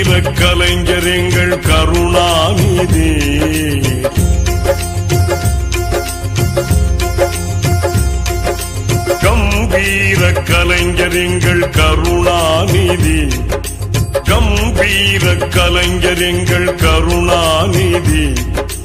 கம்பீர கலைஞர் எங்கள் கருணாநிதி. கம்பீர கலைஞர் எங்கள் கருணாநிதி. கம்பீர கலைஞர் எங்கள் கருணாநிதி.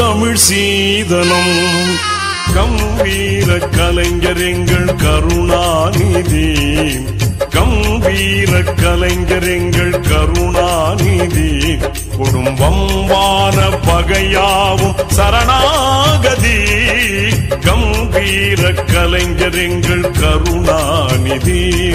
தமிழ் சீதனம். கம்பீர கலைஞர் எங்கள் கருணாநிதி. கம்பீர கலைஞர் எங்கள் கருணாநிதி. குடும்பம்பான பகையாவும் சரணாகதி. கம்பீர கலைஞர் எங்கள் கருணாநிதி.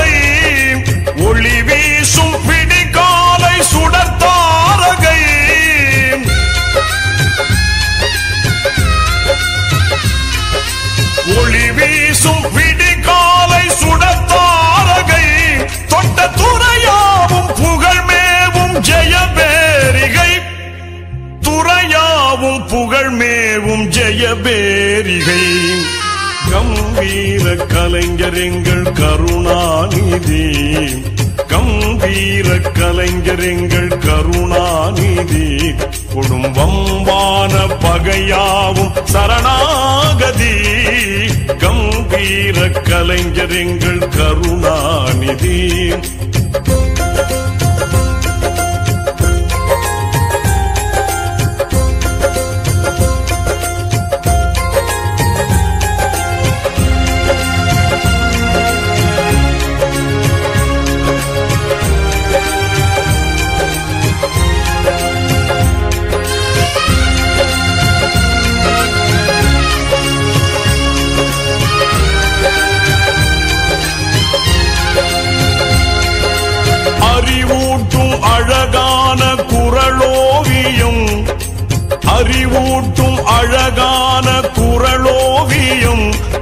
புகழ்மேவும் ஜெயபேரிகை கம்பீர கலைஞர் எங்கள் கருணாநிதி. கம்பீர கலைஞர் எங்கள் கருணாநிதி. குடும்பம்பான பகையாவும் சரணாகதி. கம்பீர கலைஞர் எங்கள் கருணாநிதி.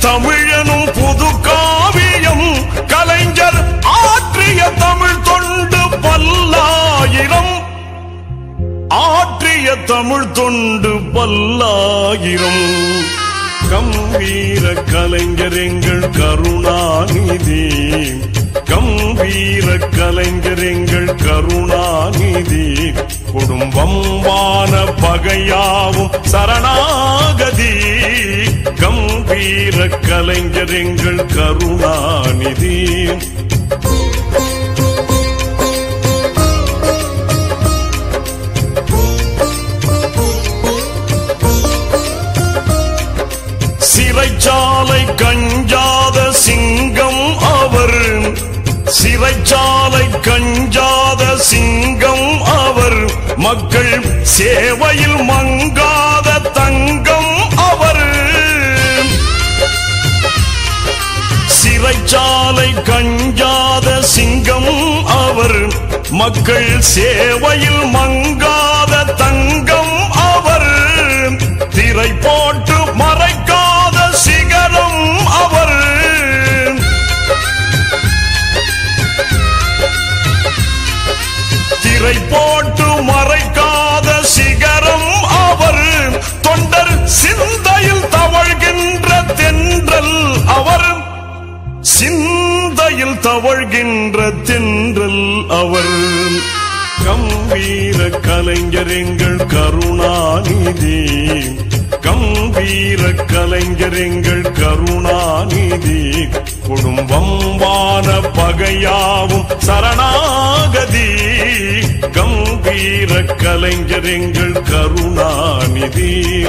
தமிழனும் புது காவியம். கலைஞர் ஆற்றிய தமிழ் தொண்டு பல்லாயிரம். ஆற்றிய தமிழ் தொண்டு பல்லாயிரம். கம்பீர கலைஞர் எங்கள் கருணாநிதி. கம்பீர கலைஞர் எங்கள் கருணாநிதி. குடும்பம்பான பகையாவும் சரணாகதி. கம்பீர கலைஞர் எங்கள் கருணாநிதி. சிறைச்சாலை கஞ்சாத சிங்கம் அவர். சிறைச்சாலை மக்கள் சேவையில் மங்காத தங்கம் அவர். சிறைச்சாலை கஞ்சாத சிங்கம் அவர். மக்கள் சேவையில் மங்காத தங்கம் அவர். திரை சிந்தையில் தவழ்கின்ற தென்றல் அவர். கம்பீர கலைஞர் எங்கள் கருணாநிதி. கம்பீர கலைஞர் எங்கள் கருணாநிதி. குடும்பம் வான பகையாவும் சரணாகதி. கம்பீர கலைஞர் எங்கள் கருணாநிதி.